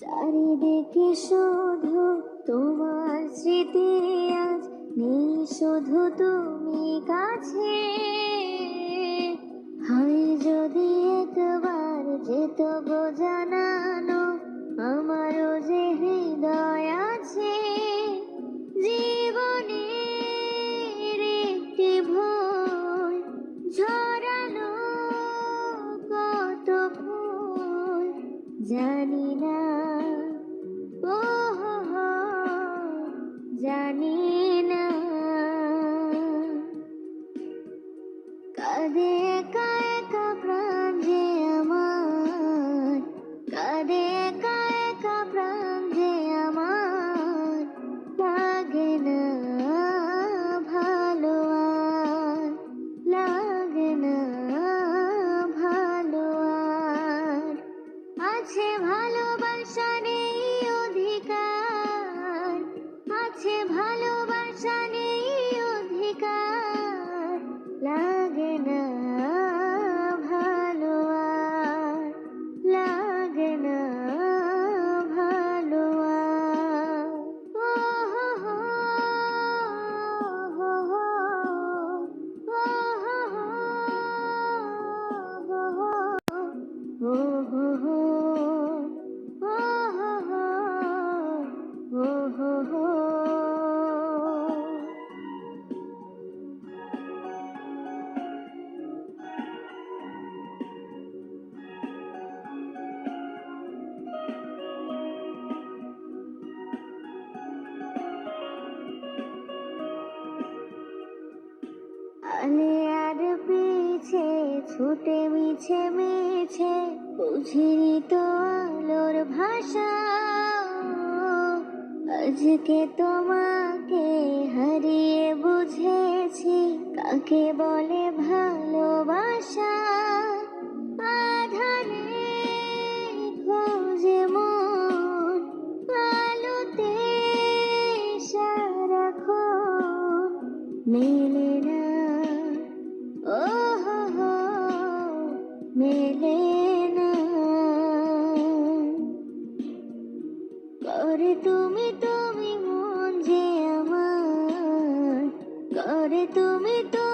চারিদিকে শুধু তোমার স্মৃতি আজ নেই, শুধু তুমি কাছে। হয় যদি একবার যেত গো জানানো আমারও যে হৃদয় আছে, জীবনের একটি ভুল ঝরানো কত ফুল জানি না জানি I need আর পিছে ছুটে মিছে মিছে, বুঝিনি তো আলোর ভাষা। আজকে তোমাকে হারিয়ে বুঝেছি, কাকে বলে ভালোবাসা? আধারে না তুমি তুমি মন আমার করে তুমি যে